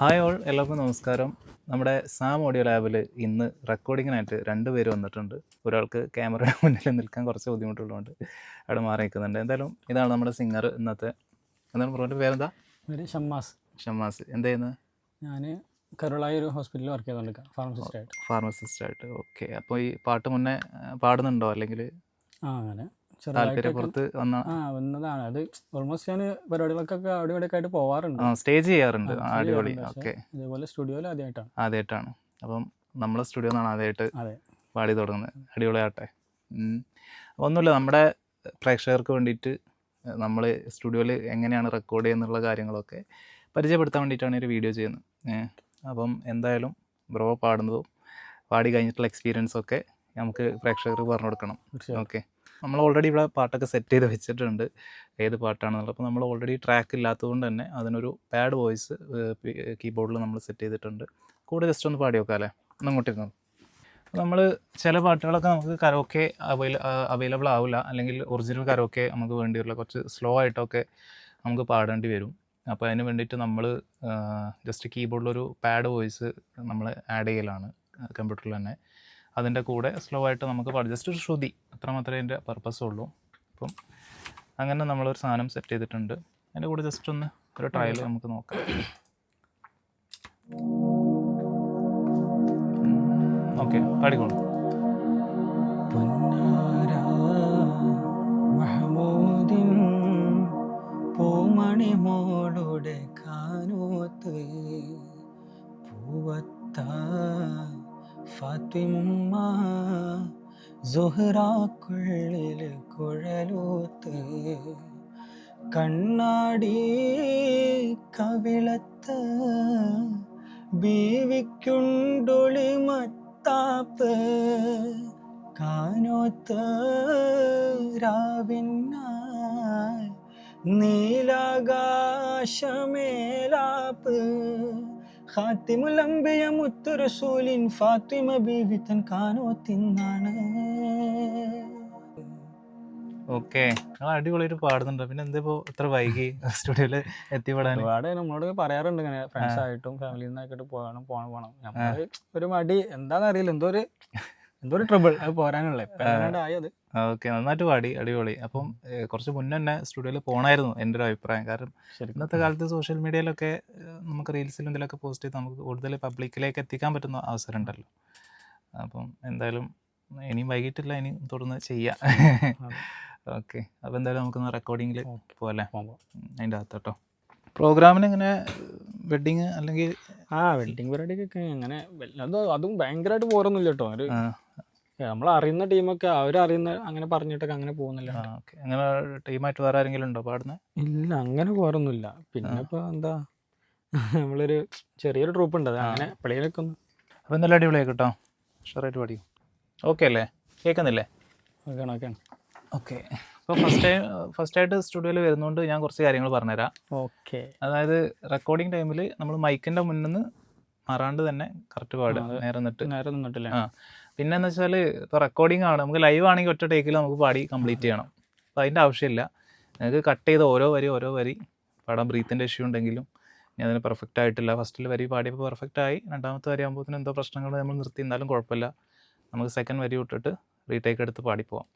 Hi all എല്ലാവർക്കും നമസ്കാരം. നമ്മുടെ സാം ഓഡിയോ ലാബിൽ ഇന്ന് റെക്കോർഡിങ്ങിനായിട്ട് രണ്ട് പേര് വന്നിട്ടുണ്ട്. ഒരാൾക്ക് ക്യാമറയുടെ മുന്നിൽ നിൽക്കാൻ കുറച്ച് ബുദ്ധിമുട്ടുള്ളതുകൊണ്ട് അവിടെ മാറി നിൽക്കുന്നുണ്ട്. എന്തായാലും ഇതാണ് നമ്മുടെ സിംഗർ ഇന്നത്തെ. എന്താണ് പറഞ്ഞിട്ട് പേരെന്താ? പേര് ഷമ്മാസ്. ഷമ്മാസ് എന്ത് ചെയ്യുന്നത്? ഞാൻ കരുളായി ഒരു ഹോസ്പിറ്റലിൽ വർക്ക് ചെയ്തുകൊണ്ടിരിക്കുക ഫാർമസിസ്റ്റായിട്ട് ഫാർമസിസ്റ്റായിട്ട് ഓക്കെ അപ്പോൾ ഈ പാട്ട് മുന്നേ പാടുന്നുണ്ടോ? അല്ലെങ്കിൽ ആ അങ്ങനെ. താല്പര്യപ്പുറത്ത് വന്ന ആ വന്നതാണ്. അത് ഓൾമോസ്റ്റ് ഞാൻ പരിപാടികൾക്കൊക്കെ അവിടെ ഇവിടെ ആയിട്ട് പോവാറുണ്ട് സ്റ്റേജ് ചെയ്യാറുണ്ട്. അടിപൊളി. ഓക്കെ. ഇതേപോലെ സ്റ്റുഡിയോയിൽ ആദ്യമായിട്ടാണ് ആദ്യമായിട്ടാണ് അപ്പം നമ്മളെ സ്റ്റുഡിയോ എന്നാണ് ആദ്യമായിട്ട് പാടി തുടങ്ങുന്നത്. അടിപൊളിയാട്ടെ. ഒന്നുമില്ല നമ്മുടെ പ്രേക്ഷകർക്ക് വേണ്ടിയിട്ട് നമ്മൾ സ്റ്റുഡിയോയിൽ എങ്ങനെയാണ് റെക്കോർഡ് ചെയ്യുന്നുള്ള കാര്യങ്ങളൊക്കെ പരിചയപ്പെടുത്താൻ വേണ്ടിയിട്ടാണ് ഒരു വീഡിയോ ചെയ്യുന്നത്. അപ്പം എന്തായാലും ബ്രോ പാടുന്നതും പാടി കഴിഞ്ഞിട്ടുള്ള എക്സ്പീരിയൻസ് ഒക്കെ നമുക്ക് പ്രേക്ഷകർക്ക് പറഞ്ഞു കൊടുക്കണം. ഓക്കെ. നമ്മൾ ഓൾറെഡി ഇവിടെ പാട്ടൊക്കെ സെറ്റ് ചെയ്ത് വെച്ചിട്ടുണ്ട്. ഏത് പാട്ടാണെന്നുള്ളത്. അപ്പോൾ നമ്മൾ ഓൾറെഡി ട്രാക്ക് ഇല്ലാത്തതുകൊണ്ട് തന്നെ അതിനൊരു പാഡ് വോയിസ് കീബോർഡിൽ നമ്മൾ സെറ്റ് ചെയ്തിട്ടുണ്ട്. കൂടെ ജസ്റ്റ് ഒന്ന് പാടി നോക്കാം അല്ലേ അങ്ങോട്ടിരുന്നു നമ്മൾ ചില പാട്ടുകളൊക്കെ നമുക്ക് കരോക്കെ അവൈല അവൈലബിൾ ആവില്ല. അല്ലെങ്കിൽ ഒറിജിനൽ കരോക്കെ നമുക്ക് വേണ്ടി വരില്ല കുറച്ച് സ്ലോ ആയിട്ടൊക്കെ നമുക്ക് പാടേണ്ടി വരും. അപ്പോൾ അതിന് വേണ്ടിയിട്ട് നമ്മൾ ജസ്റ്റ് കീബോർഡിലൊരു പാഡ് വോയിസ് നമ്മൾ ആഡ് ചെയ്യലാണ് കമ്പ്യൂട്ടറിൽ തന്നെ. അതിന്റെ കൂടെ സ്ലോ ആയിട്ട് നമുക്ക് ജസ്റ്റ് ഒരു ശ്രുതി. അത്ര മാത്രമേ അതിന്റെ പർപ്പസ് ഉള്ളൂ. അപ്പം അങ്ങനെ നമ്മളൊരു സാധനം സെറ്റ് ചെയ്തിട്ടുണ്ട്. അതിന്റെ കൂടെ ജസ്റ്റ് ഒന്ന് ഒരു ട്രയൽ നമുക്ക് നോക്കാം. ഓക്കെ പാടിക്കോളൂ പൊന്നാര മഹമൂദിൻ പൂമണി മോളുടെ കാനോത്ത് പൂവത്ത ഫാത്തിമ്മ സുഹറാക്കുള്ളിൽ കുഴലൂത്ത് കണ്ണാടി കവിളത്ത് ബീവിക്കുണ്ടൊളി മത്താപ്പ് കാനോത്ത് രാവിന്ന നീലാകാശമേലാപ്പ് ഖാത്തിമുലംബിയ മുത്തുറസൂലിൻ ഫാത്തിമ ബീവി തൻ കാനോത്തിന്നാണ്. ഓക്കെ. നിങ്ങൾ അടിപൊളിയായിട്ട് പാടുന്നുണ്ട്. പിന്നെ എന്താ ഇപ്പോൾ ഇത്ര വൈകി സ്റ്റുഡിയോയിൽ എത്തിപ്പെടാൻ? ഒരുപാട് നമ്മളോട് പറയാറുണ്ട് ഇങ്ങനെ ഫ്രണ്ട്സ് ആയിട്ടും ഫാമിലിയിൽ നിന്നൊക്കെ പോകണം പോകണം പോകണം നമ്മൾ ഒരു മടി. എന്താണെന്നറിയില്ല എന്തോ ഒരു എന്തോ ട്രിബിൾ അത് പോരാനുള്ളത് ആയത് ഓക്കെ നന്നായിട്ട് പാടി. അടിപൊളി. അപ്പം കുറച്ച് മുന്നേ തന്നെ സ്റ്റുഡിയോയിൽ പോകണമായിരുന്നു എന്റെ ഒരു അഭിപ്രായം. കാരണം ഇന്നത്തെ കാലത്ത് സോഷ്യൽ മീഡിയയിലൊക്കെ നമുക്ക് റീൽസിലും ഇതിലൊക്കെ പോസ്റ്റ് ചെയ്ത് നമുക്ക് കൂടുതൽ പബ്ലിക്കിലേക്ക് എത്തിക്കാൻ പറ്റുന്ന അവസരം ഉണ്ടല്ലോ. അപ്പം എന്തായാലും ഇനിയും വൈകിട്ടില്ല ഇനി തുടർന്ന് ചെയ്യാം. ഓക്കെ അപ്പോൾ എന്തായാലും നമുക്കൊന്ന് റെക്കോർഡിങ്ങിൽ. പോകല്ലേ അതിന്റെ അകത്ത് കേട്ടോ പ്രോഗ്രാമിന് ഇങ്ങനെ വെഡിങ് അല്ലെങ്കിൽ ആ വെഡിങ് പരിപാടിക്കൊക്കെ അങ്ങനെ അതും ഭയങ്കരമായിട്ട് പോരൊന്നുമില്ല കേട്ടോ ഒരു നമ്മൾ അറിയുന്ന ടീമൊക്കെ അവരറിയുന്ന അങ്ങനെ പറഞ്ഞിട്ടൊക്കെ അങ്ങനെ പോകുന്നില്ല. അങ്ങനെ ടീമായിട്ട് വേറെ ആരെങ്കിലും ഉണ്ടോ പാടുന്നത് ഇല്ല അങ്ങനെ പോരൊന്നുമില്ല പിന്നെ ഇപ്പൊ എന്താ? നമ്മളൊരു ചെറിയൊരു ട്രൂപ്പ് ഉണ്ട്. അത് അങ്ങനെ എപ്പോഴേലൊക്കെ ഒന്ന് അപ്പോൾ നല്ല അടിപൊളിയായി കേട്ടോ. ഷുവറായിട്ട് പഠിക്കും ഓക്കെ അല്ലേ? കേൾക്കുന്നില്ലേ ഓക്കെയാണ് ഓക്കെ ഓക്കെ. അപ്പോൾ ഫസ്റ്റ് ടൈം ഫസ്റ്റ് ആയിട്ട് സ്റ്റുഡിയോയിൽ വരുന്നതുകൊണ്ട് ഞാൻ കുറച്ച് കാര്യങ്ങൾ പറഞ്ഞുതരാം. ഓക്കെ. അതായത് റെക്കോർഡിംഗ് ടൈമിൽ നമ്മൾ മൈക്കിന്റെ മുന്നിൽ നിന്ന് മാറാണ്ട് തന്നെ കറക്റ്റ് പാടുക. നേരെ നിന്നിട്ട്. നേരെ നിന്നിട്ടില്ല ആ. പിന്നെ എന്ന് വെച്ചാൽ ഇപ്പോൾ റെക്കോർഡിംഗ് ആണ് നമുക്ക് ലൈവ് ആണെങ്കിൽ ഒറ്റ ടേക്കിൽ നമുക്ക് പാടി കംപ്ലീറ്റ് ചെയ്യണം. അപ്പോൾ അതിന്റെ ആവശ്യമില്ല. നിങ്ങൾക്ക് കട്ട് ചെയ്ത് ഓരോ വരി ഓരോ വരി പാടാൻ ബ്രീത്തിന്റെ ഇഷ്യൂ ഉണ്ടെങ്കിലും ഞാൻ അതിന് പെർഫെക്റ്റ് ആയിട്ടില്ല. ഫസ്റ്റിൽ വരി പാടിയപ്പോൾ പെർഫെക്റ്റ് ആയി. രണ്ടാമത്തെ വരി ആകുമ്പോഴത്തേനും എന്തോ പ്രശ്നങ്ങൾ നമ്മൾ നിർത്തി. എന്നാലും കുഴപ്പമില്ല. നമുക്ക് സെക്കൻഡ് വരി വിട്ടിട്ട് റീടേക്ക് എടുത്ത് പാടിപ്പോവാം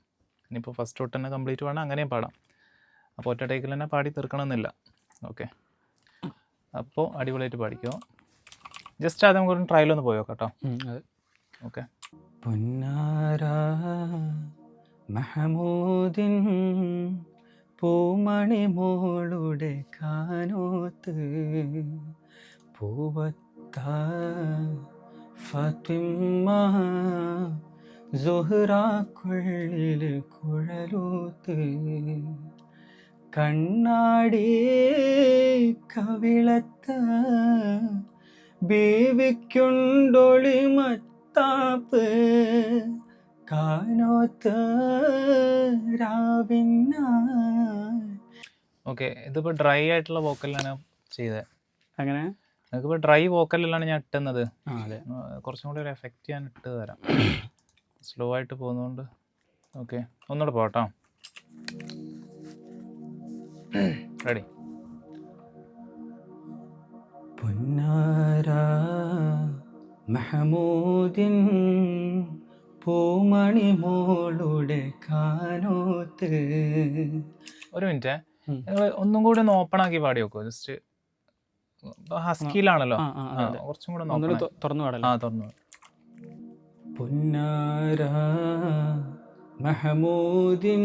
ഇനിയിപ്പോൾ ഫസ്റ്റ് തൊട്ട് തന്നെ കംപ്ലീറ്റ് വേണം അങ്ങനെയും പാടാം. അപ്പോൾ ഒറ്റ ടേക്കിൽ തന്നെ പാടി തീർക്കണമെന്നില്ല. ഓക്കെ അപ്പോൾ അടിപൊളിയായിട്ട് പാടിക്കോ. ജസ്റ്റ് ആദ്യം നമുക്ക് ട്രയൽ ഒന്ന് പോയോ കേട്ടോ ഓക്കെ പൊന്നാര മഹമൂദിൻ പൂമണി മോളുടെ കാനോത്ത് പൂവത്ത ഫത്തിമ്മ സുഹറാക്കുള്ളിൽ കുഴലൂത്ത് കണ്ണാടി കവിളത്ത ബേവിക്കുണ്ടൊളി മത്താപ്പ് കാനോത്ത് രാവിന്ന. ഓക്കെ ഇതിപ്പോൾ ഡ്രൈ ആയിട്ടുള്ള വോക്കലിലാണ് ചെയ്തത് അങ്ങനെ നിങ്ങൾക്കിപ്പോൾ ഡ്രൈ വോക്കലിലാണ് ഞാൻ ഇട്ടുന്നത്. കുറച്ചും കൂടി ഒരു എഫക്റ്റ് ഞാൻ ഇട്ട് തരാം. സ്ലോ ആയിട്ട് പോകുന്നതുകൊണ്ട് ഓക്കെ ഒന്നുകൂടെ പോട്ടോ റെഡി. പൊന്നാര മെഹമൂദിൻ പൂമണി മോളുടെ കാനോത്ത്. ഒരു മിനിറ്റ്. നിങ്ങൾ ഒന്നും കൂടി ഒന്ന് ഓപ്പൺ ആക്കി പാടി നോക്കൂ ജസ്റ്റ് ഹസ്കിയിലാണല്ലോ. കുറച്ചും കൂടെ തുറന്നു. പാടല്ലോ? ആ തുറന്നു. പുന്നാര മഹമൂദിൻ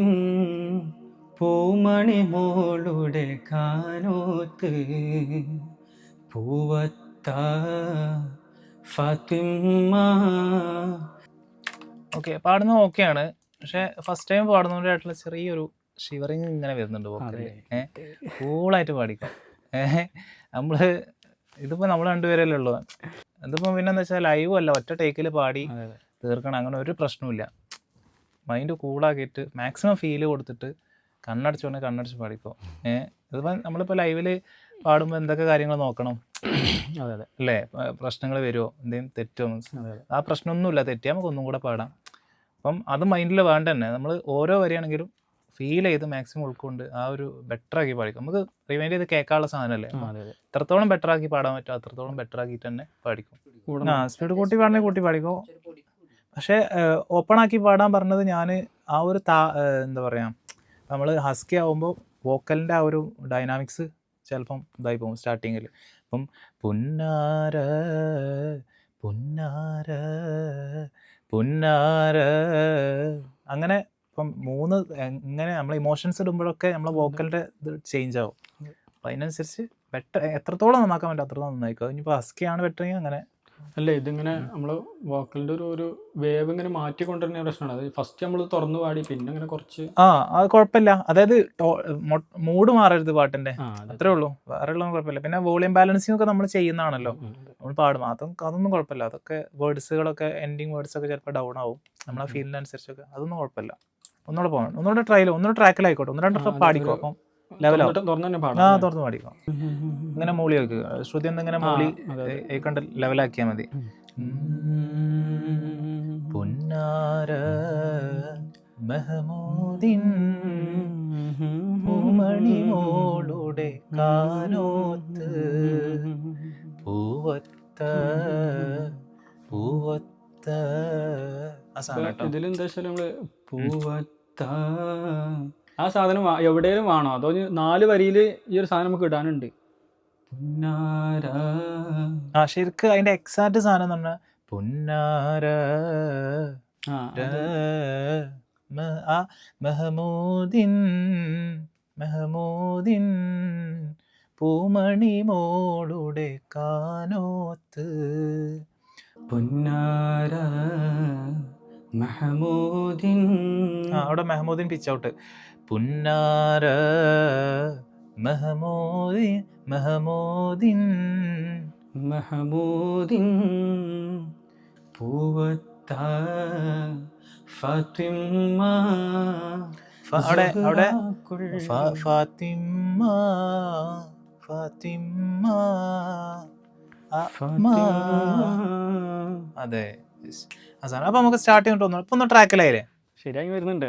പൂമണി മോളുടെ കാനോത്ത്. പൂവത്ത ഓക്കെ പാടുന്നത് ആണ് പക്ഷെ ഫസ്റ്റ് ടൈം പാടുന്നവരായിട്ടുള്ള ചെറിയൊരു ഷിവറിങ് ഇങ്ങനെ വരുന്നുണ്ട് വോക്കലിൽ കൂളായിട്ട് പാടിക്കാം. നമ്മൾ ഇതിപ്പോ നമ്മൾ രണ്ടുപേരല്ലേ ഉള്ളൂ. പിന്നെ പിന്നെന്താ വെച്ചാൽ ലൈവ് അല്ല ഒറ്റ ടേക്കിൽ പാടി. തീർക്കണം. അങ്ങനെ ഒരു പ്രശ്നമില്ല മൈൻഡ് കൂളാക്കിയിട്ട് മാക്സിമം ഫീൽ കൊടുത്തിട്ട് കണ്ണടച്ചുകൊണ്ട് കണ്ണടച്ച് പാടിക്കോ. ഏഹ് ഇതിപ്പോൾ നമ്മളിപ്പോൾ ലൈവിൽ പാടുമ്പോൾ എന്തൊക്കെ കാര്യങ്ങൾ നോക്കണം? അതെ അതെ. അല്ലേ? പ്രശ്നങ്ങൾ വരുമോ എന്തെങ്കിലും തെറ്റോ? ആ പ്രശ്നമൊന്നുമില്ല. തെറ്റിയാൽ നമുക്ക് ഒന്നും കൂടെ പാടാം. അപ്പം അത് മൈൻഡിൽ വേണ്ട തന്നെ. നമ്മൾ ഓരോ വരിയാണെങ്കിലും ഫീൽ ചെയ്ത് മാക്സിമം ഉൾക്കൊണ്ട് ആ ഒരു ബെറ്റർ ആക്കി പാടിക്കും. നമുക്ക് റിമൈൻഡ് ചെയ്ത് കേൾക്കാനുള്ള സാധനമല്ലേ? എത്രത്തോളം ബെറ്റർ ആക്കി പാടാൻ പറ്റുമോ അത്രത്തോളം ബെറ്റർ ആക്കിയിട്ട് തന്നെ പാടിക്കും. ആ സ്പീഡ് കൂട്ടി പാടണേ കൂട്ടി പാടിക്കോ? പക്ഷേ ഓപ്പൺ ആക്കി പാടാൻ പറഞ്ഞത് ഞാൻ ആ ഒരു താ എന്താ പറയുക നമ്മൾ ഹസ്കി ആവുമ്പോൾ വോക്കലിന്റെ ആ ഒരു ഡൈനാമിക്സ് ചിലപ്പം ഇതായി പോകും സ്റ്റാർട്ടിങ്ങിൽ അപ്പം പുന്നാര പുന്നാര പുന്നാര. അങ്ങനെ ഇപ്പം മൂന്ന് എങ്ങനെ നമ്മൾ ഇമോഷൻസ് ഇടുമ്പോഴൊക്കെ നമ്മളെ വോക്കലിന്റെ ഇത് ചേഞ്ച് ആവും. അപ്പം അതിനനുസരിച്ച് ബെറ്റർ എത്രത്തോളം നന്നാക്കാൻ പറ്റും അത്രത്തോളം നന്നായിക്കോ. ഇനിയിപ്പോൾ ഹസ്കിയാണ് ബെറ്ററെങ്കിൽ അങ്ങനെ അല്ല ഇതിങ്ങനെ നമ്മൾ വോക്കലിന്റെ ഒരു ഒരു വേവ് ഇങ്ങനെ മാറ്റി കൊണ്ടുവരുന്ന പ്രശ്നമാണ്. അത് ഫസ്റ്റ് നമ്മൾ തുറന്നു പാടി പിന്നെ ഇങ്ങനെ കുറച്ച് ആ അത് കുഴപ്പമില്ല. അതായത് മൂഡ് മാറരുത് പാട്ടിന്റെ. അത്രേ ഉള്ളൂ. വേറെ ഉള്ള കുഴപ്പമില്ല. പിന്നെ വോളിയം ബാലൻസിങ് ഒക്കെ നമ്മൾ ചെയ്യുന്നതാണല്ലോ. നമ്മൾ പാടും. അതും അതൊന്നും കുഴപ്പമില്ല. അതൊക്കെ വേർഡ്സുകളൊക്കെ എൻഡിങ് വേർഡ്സ് ഒക്കെ ചിലപ്പോൾ ഡൗൺ ആവും. നമ്മളെ ഫീലിനനുസരിച്ചൊക്കെ. അതൊന്നും കുഴപ്പമില്ല. ഒന്നുകൂടെ പോകണം ഒന്നുകൂടെ ട്രയൽ ഒന്നുകൂടെ ട്രാക്കിലായിക്കോട്ടെ ഒന്ന് രണ്ട് പാടിക്കോ. അപ്പം ആ പാടാം തുറന്ന് പാടിക്കോ. ഇങ്ങനെ മൂളി വെക്കുക ശ്രുതി ആ, മൂളി. കണ്ട് ലെവലാക്കിയാൽ മതി. പൊന്നാര മെഹമൂദിൻ പൂമണി മോളുടെ കാനോത്ത് പൂവത്ത പൂവത്ത. ഇതിലെന്താ വെച്ചാൽ നമ്മൾ പൂവത്ത ആ സാധനം എവിടെയും വേണോ? അതോ നാല് വരിയിൽ ഈ ഒരു സാധനം നമുക്ക് ഇടാനുണ്ട്. ആ ശരിക്ക് അതിന്റെ എക്സാക്ട് സാധനം എന്ന് പറഞ്ഞാൽ പുന്നാര. ആ, മെഹമൂദിൻ മെഹമൂദിൻ പൂമണി മോളുടെ കാനോത്ത്. പുന്നാര മഹമൂദിൻ അവിടെ മെഹമൂദിൻ പിച്ച് ഔട്ട് പുന്നാര മെഹമൂദിൻ മെഹമൂദിൻ. മെഹമൂദിൻ പൂവത്ത ഫാത്തിമ ഫ- അവിടെ അവിടെ. ഫാത്തിമ ഫാത്തിമ അതെ. അപ്പൊ നമുക്ക് സ്റ്റാർട്ട് ചെയ്തിട്ട് ഒന്ന് ഇപ്പൊ ഒന്ന് ട്രാക്കിലായില്ലേ ശരിയായി വരുന്നുണ്ട്.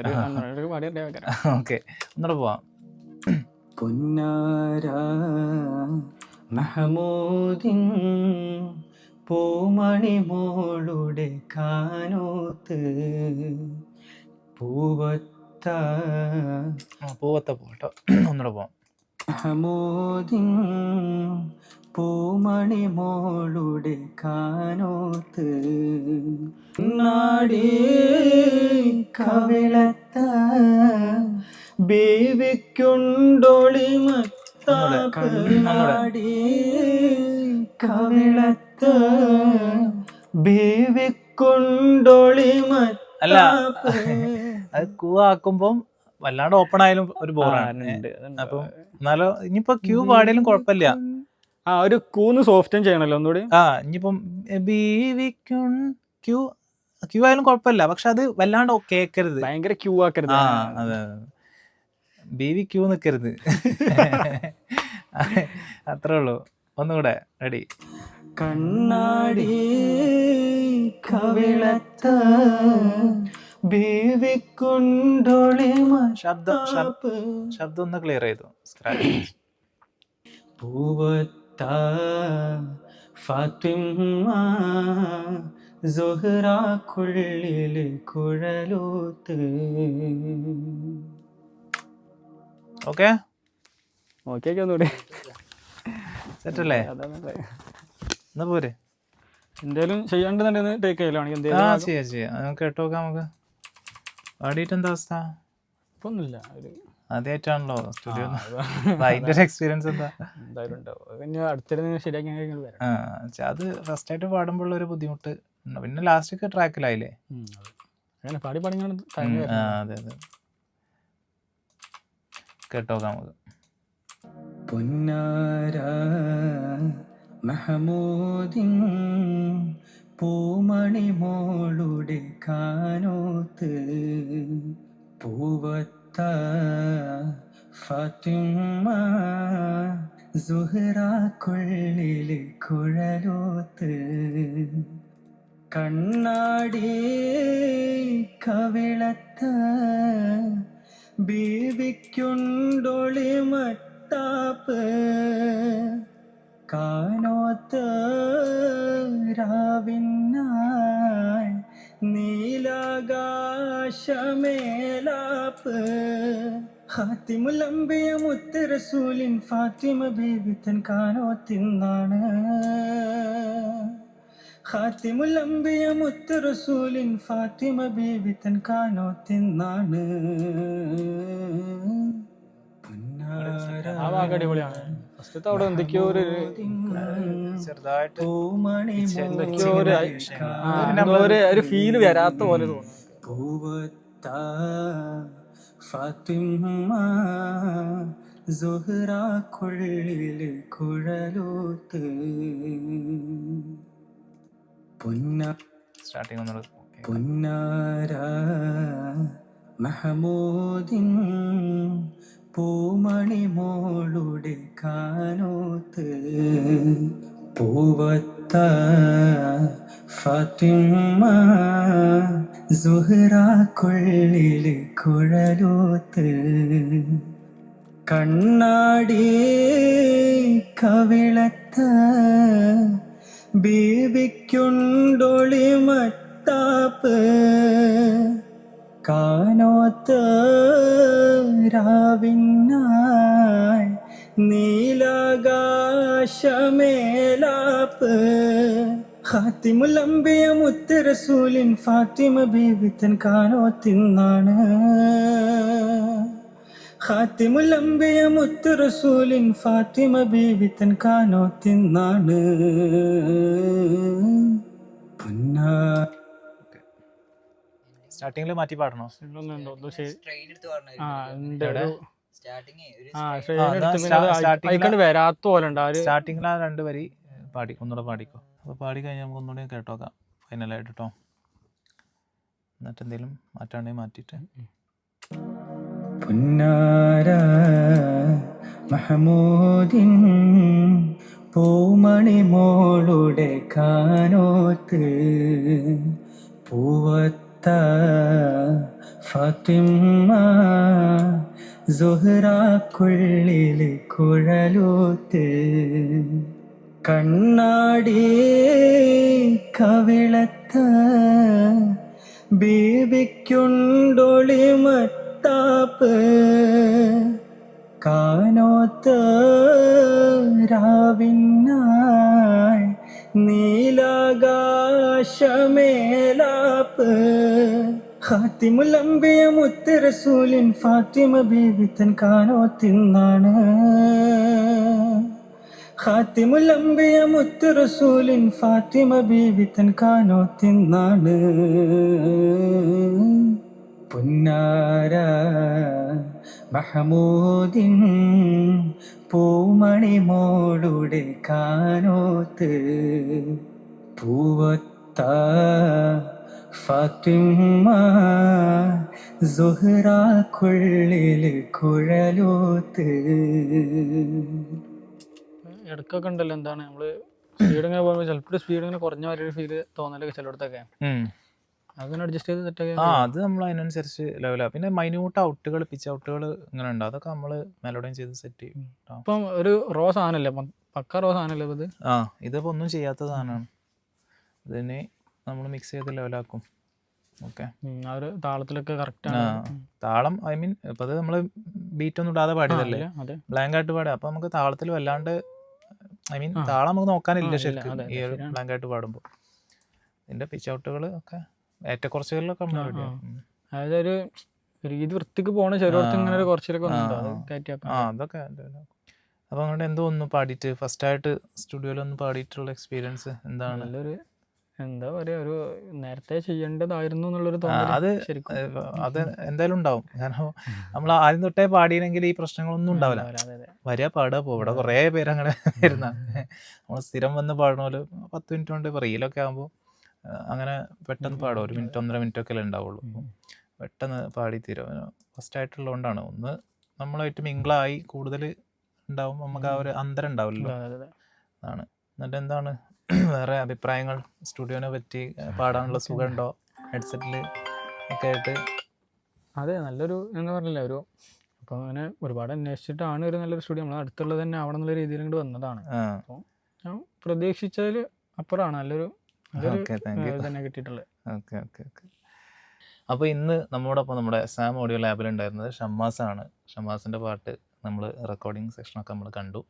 ഓക്കെ ഒന്നുകൂടെ പോവാം. മഹമൂദിൻ പൂമണി മോളുടെ കാനോത്ത് പൂവത്ത പൂവത്ത പൂവത്തെ പോട്ടോ ഒന്നുകൂടെ പോവാം. മഹമൂദിൻ പൂമണി മോളുടെ കാനോത്ത്. നാടി കവിളത്ത ബേവിക്കുണ്ടൊളി മത്താടി കവിളത്ത ബേവിക്കുണ്ടൊളി അല്ല അത് ക്യൂ ആക്കുമ്പം വല്ലാണ്ട് ഓപ്പൺ ആയാലും ഒരു ബോറാണ് അപ്പം എന്നാലോ ഇനിയിപ്പോ ക്യൂ പാടിയാലും കുഴപ്പമില്ല. ആ ഒരു കൂന്ന് സോഫ്റ്റും ചെയ്യണല്ലോ ഒന്നുകൂടി. ആ ഇനിയിപ്പം ബീവിക്കും ക്യൂ ക്യൂ ആയാലും കുഴപ്പമില്ല. പക്ഷെ അത് വല്ലാണ്ട് കേക്കരുത്. ഭയങ്കര ക്യൂ ആക്കരുത്. ആ അതെ ബി വി ക്യൂ നിൽക്കരുത് അത്രേ ഉള്ളൂ. ഒന്നുകൂടെ റെഡി. കണ്ണാടി കവിളത്ത ബീവിക്കുണ്ടൊളി ശബ്ദം ശബ്ദം ഒന്ന് ക്ലിയർ ചെയ്തു. പൂവത്ത ഫാത്തിമ സുഹ്റാക്കുള്ളിൽ കുഴലൂത്ത്. ഓക്കെ? ഓക്കെ ഓക്കെ ഒന്നുകൂടി സെറ്റല്ലേ എന്നാ പോരെ. എന്തേലും ചെയ്യാണ്ടെന്നുണ്ടെങ്കിൽ ടേക്ക് ചെയ്യലാണെങ്കിൽ ആ എന്തേലും ചെയ്യാം ചെയ്യാം. നമുക്ക് കേട്ടോ നോക്കാം നമുക്ക്. പാടിയിട്ട് എന്താ അവസ്ഥ? ഇപ്പൊന്നുമില്ല. ഒരു ആദ്യമായിട്ടാണല്ലോ സ്റ്റുഡിയോ അതിന്റെ ഒരു എക്സ്പീരിയൻസ് എന്താ? പിന്നെ ശരിയാക്കി കഴിഞ്ഞാൽ വരാം. ആ അത് ഫസ്റ്റ് ആയിട്ട് പാടുമ്പോഴുള്ള ഒരു ബുദ്ധിമുട്ട്. പിന്നെ ലാസ്റ്റ് ട്രാക്കിലായില്ലേ കേട്ടോ അങ്ങനെ പാടി പാടി അതെ അതെ. കേട്ടോക്കാം നമുക്ക്. പൊന്നാര മഹമൂദിൻ പൂമണി മോളുടെ കാനോത്ത് പൂവത്ത ഫാത്തിമ സുഹ്റാക്കുള്ളിൽ കുഴലോത്ത് കണ്ണാടി കവിളത്ത ബീവിക്കുണ്ടൊളി മട്ടാപ്പ് കാനോത്ത രാവിനായി നീലാകാശമേലാപ്പ്. ഹാത്തിമുലമ്പിയ മുത്തരസൂലിൻ ഫാത്തിമ ബീവി തൻ കാനോത്തിന്നാണ്. ഹാത്തിമുലമ്പിയ മുത്തരസൂലിൻ ഫാത്തിമ ബീവി തൻ കാനോത്തിന്നാണ്. ഭാഗം അടിപൊളിയാണ്. ഫസ്റ്റത്തെ അവിടെ എന്തൊക്കെയോ ഒരു ചെറുതായിട്ട് എന്തൊക്കെയോ ഒരു ആ, ഒരു ഫീൽ വരാത്ത പോലെ തോന്നുന്നു. കുഴലൂത്ത്. പൊന്ന സ്റ്റാർട്ടിങ് okay. പൊന്നാര മഹമൂദിൻ പൂമണി മോളുടെ കാനോത്ത് പൂവത്ത ഫാത്തിമ സുഹ്റാക്കുള്ളിൽ കുഴലൂത്ത് കണ്ണാടി കവിളത്ത ബീവിക്കുണ്ടൊളി മട്ടാപ്പ് കാനോത്ത രാവിനായി നീലാകാശമേലാപ്പ്. ഹാത്തിമുലമ്പിയ മുത്ത് റസൂലിൻ ഫാത്തിമ ബീവി തൻ കാനോത്തിന്നാണ്. ഹാത്തിമുലമ്പിയ മുത്ത് റസൂലിൻ ഫാത്തിമ ബീവി തൻ കാനോത്തിന്നാണ്. പൊന്നാ സ്റ്റാർട്ടിങ്ങിൽ മാറ്റി പാടണോ? വരാത്ത പോലെ ഉണ്ട്. ആ ഒരു സ്റ്റാർട്ടിങ്ങിൽ ആ രണ്ട് വരി പാടി ഒന്നുകൂടെ പാടിക്കോ. അപ്പോൾ പാടി കഴിഞ്ഞാൽ നമുക്ക് ഒന്നുകൂടി കേട്ടോക്കാം ഫൈനലായിട്ട് കേട്ടോ എന്നിട്ട് എന്തെങ്കിലും മാറ്റാണ്ടെങ്കിൽ മാറ്റിയിട്ട്. പുന്നാര മഹമൂദിൻ പൂമണി മോളുടെ കാനോത്ത് പൂവത്ത ഫാത്തിമ സുഹ്റാക്കുള്ളിൽ കുഴലൂത്ത് കണ്ണാടി കവിളത്ത ബീവിക്കുണ്ടൊളി മത്താപ്പ് കാനോത്ത രാവിന്ന നീലാകാശമേലാപ്പ് ഖാത്തിമുലംബിയ മുത്തരസൂലിൻ ഫാത്തിമ ബീവി തൻ കാനോത്തിന്നാണ് ഖാത്തിമുലംബിയ മുത്ത് മുത്തരസൂലിൻ ഫാത്തിമ ബീവി തൻ കാനോത്തിന്നാണ് പുന്നാര മഹമൂദിൻ പൂമണി മോളുടെ കാനോത്ത് പൂവത്ത ഫാത്തിമ സുഹ്റാക്കുള്ളിൽ കുഴലൂത്ത്. ഇടക്കൊക്കെ ഉണ്ടല്ലോ എന്താണ്? നമ്മൾ സ്പീഡ് ഇങ്ങനെ പോകുമ്പോൾ ചിലപ്പോൾ സ്പീഡ് ഇങ്ങനെ കുറഞ്ഞ മാതിരി ഫീൽ തോന്നലൊക്കെ ചിലയിടത്തൊക്കെ. അതൊന്ന് അഡ്ജസ്റ്റ് ചെയ്ത് സെറ്റ് ആ അത് നമ്മൾ അതിനനുസരിച്ച് ലെവലാണ് പിന്നെ മൈന്യൂട്ട് ഔട്ടുകൾ പിച്ച് ഔട്ടുകൾ ഇങ്ങനെ ഉണ്ട്. അതൊക്കെ നമ്മൾ മെലോഡിയും ചെയ്ത് സെറ്റ് ചെയ്യും ഇപ്പം ഒരു റോ സാധനമല്ലേ പക്ക റോസ് സാധനമല്ലേ ഇത് ആ ഇതിപ്പോൾ ഒന്നും ചെയ്യാത്ത സാധനമാണ്. ഇതിനെ നമ്മൾ മിക്സ് ചെയ്ത് ലെവലാക്കും. ഓക്കെ ആ ഒരു താളത്തിലൊക്കെ താളം ഐ മീൻ ഇപ്പം അത് നമ്മൾ ബീറ്റ് ഒന്നും ഇടാതെ പാടിയതല്ലേ? ബ്ലാങ്ക് ആയിട്ട് പാടുക. അപ്പം നമുക്ക് താളത്തിൽ വല്ലാണ്ട് ഐ മീൻ താളം നമുക്ക് നോക്കാനില്ല ശരിക്കും ഈ ഒരു. ബ്ലാങ്ക് ആയിട്ട് പാടുമ്പോൾ ഇതിന്റെ പിച്ച് ഔട്ടുകൾ ഒക്കെ ഏറ്റക്കുറച്ചുകളിലൊക്കെ. അതായത് ഒരു രീതി വൃത്തിക്ക് പോണ ചെറുപ്പത്തിൽ ഇങ്ങനെ ഒരു കുറച്ചിലൊക്കെ ആ, അതൊക്കെ അപ്പോൾ അങ്ങോട്ട് എന്തോ ഒന്ന് പാടിയിട്ട് ഫസ്റ്റായിട്ട് സ്റ്റുഡിയോയിൽ ഒന്ന് പാടിയിട്ടുള്ള എക്സ്പീരിയൻസ് എന്താണ്? നല്ലൊരു എന്താ പറയാ ഒരു നേരത്തെ ചെയ്യേണ്ടതായിരുന്നു എന്നുള്ളൊരു അത് അത് എന്തായാലും ഉണ്ടാവും. കാരണം നമ്മൾ ആദ്യം തൊട്ടേ പാടിയില്ലെങ്കിൽ ഈ പ്രശ്നങ്ങളൊന്നും ഉണ്ടാവില്ല. വരിക പാടുക പോകും ഇവിടെ കുറേ പേര് അങ്ങനെ വരുന്ന നമ്മൾ സ്ഥിരം വന്ന് പാടണ പോലെ പത്ത് മിനിറ്റ് കൊണ്ട് റീലൊക്കെ ആകുമ്പോൾ അങ്ങനെ പെട്ടെന്ന് പാടും. ഒരു മിനിറ്റ് ഒന്നര മിനിറ്റ് ഒക്കെ അല്ലേ ഉണ്ടാവുള്ളൂ. പെട്ടെന്ന് പാടി തീരും. ഫസ്റ്റ് ആയിട്ടുള്ളതുകൊണ്ടാണ്. ഒന്ന് നമ്മളായിട്ട് മിങ്കിളായി കൂടുതൽ ഉണ്ടാവും. നമുക്ക് ആ ഒരു അന്തരം ഉണ്ടാവില്ലല്ലോ. അതെ, അതെ, അതെ. അതാണ്. എന്നിട്ട് എന്താണ്? വേറെ അഭിപ്രായങ്ങൾ? സ്റ്റുഡിയോനെ പറ്റി പാടാനുള്ള സുഖമുണ്ടോ? ഹെഡ്സെറ്റിൽ ഒക്കെ ആയിട്ട്. അതെ നല്ലൊരു എന്ന് പറഞ്ഞില്ല ഒരു അപ്പോൾ അങ്ങനെ ഒരുപാട് അന്വേഷിച്ചിട്ടാണ് ഒരു നല്ലൊരു സ്റ്റുഡിയോ. നമ്മൾ അടുത്തുള്ളത് തന്നെ ആവണം എന്നുള്ള രീതിയിൽ ഇങ്ങോട്ട് വന്നതാണ്. അപ്പോൾ ഞാൻ പ്രതീക്ഷിച്ചതിൽ അപ്പുറമാണ് നല്ലൊരു തന്നെ കിട്ടിയിട്ടുള്ളത്. ഓക്കെ ഓക്കെ ഓക്കെ അപ്പോൾ ഇന്ന് നമ്മോടൊപ്പം നമ്മുടെ സാം ഓഡിയോ ലാബിലുണ്ടായിരുന്നത് ഷമ്മാസാണ്. ഷമ്മാസിന്റെ പാട്ട് നമ്മൾ റെക്കോർഡിംഗ് സെക്ഷനൊക്കെ നമ്മൾ കണ്ടു.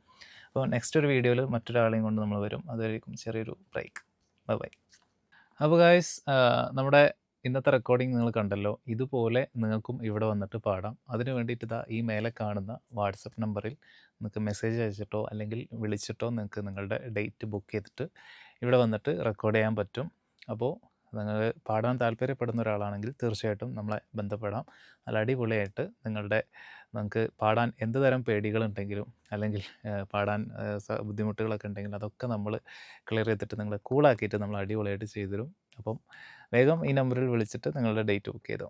അപ്പോൾ നെക്സ്റ്റ് ഒരു വീഡിയോയിൽ മറ്റൊരാളെയും കൊണ്ട് നമ്മൾ വരും. അതായിരിക്കും ചെറിയൊരു ബ്രേക്ക് ബൈ ബൈ അപ്പോൾ ഗായ്സ് നമ്മുടെ ഇന്നത്തെ റെക്കോർഡിംഗ് നിങ്ങൾ കണ്ടല്ലോ. ഇതുപോലെ നിങ്ങൾക്കും ഇവിടെ വന്നിട്ട് പാടാം. അതിനു വേണ്ടിയിട്ട് ഇതാ ഈ മേലെ കാണുന്ന വാട്സപ്പ് നമ്പറിൽ നിങ്ങൾക്ക് മെസ്സേജ് അയച്ചിട്ടോ അല്ലെങ്കിൽ വിളിച്ചിട്ടോ നിങ്ങൾക്ക് നിങ്ങളുടെ ഡേറ്റ് ബുക്ക് ചെയ്തിട്ട് ഇവിടെ വന്നിട്ട് റെക്കോർഡ് ചെയ്യാൻ പറ്റും. അപ്പോൾ നിങ്ങൾ പാടാൻ താല്പര്യപ്പെടുന്ന ഒരാളാണെങ്കിൽ തീർച്ചയായിട്ടും നമ്മളെ ബന്ധപ്പെടാം. നല്ല അടിപൊളിയായിട്ട് നിങ്ങളുടെ നിങ്ങൾക്ക് പാടാൻ എന്ത് തരം പേടികളുണ്ടെങ്കിലും അല്ലെങ്കിൽ പാടാൻ ബുദ്ധിമുട്ടുകളൊക്കെ ഉണ്ടെങ്കിലും അതൊക്കെ നമ്മൾ ക്ലിയർ ചെയ്തിട്ട് നിങ്ങളെ കൂളാക്കിയിട്ട് നമ്മൾ അടിപൊളിയായിട്ട് ചെയ്തു തരും അപ്പം വേഗം ഈ നമ്പറിൽ വിളിച്ചിട്ട് നിങ്ങളുടെ ഡേറ്റ് ബുക്ക് ചെയ്തോ.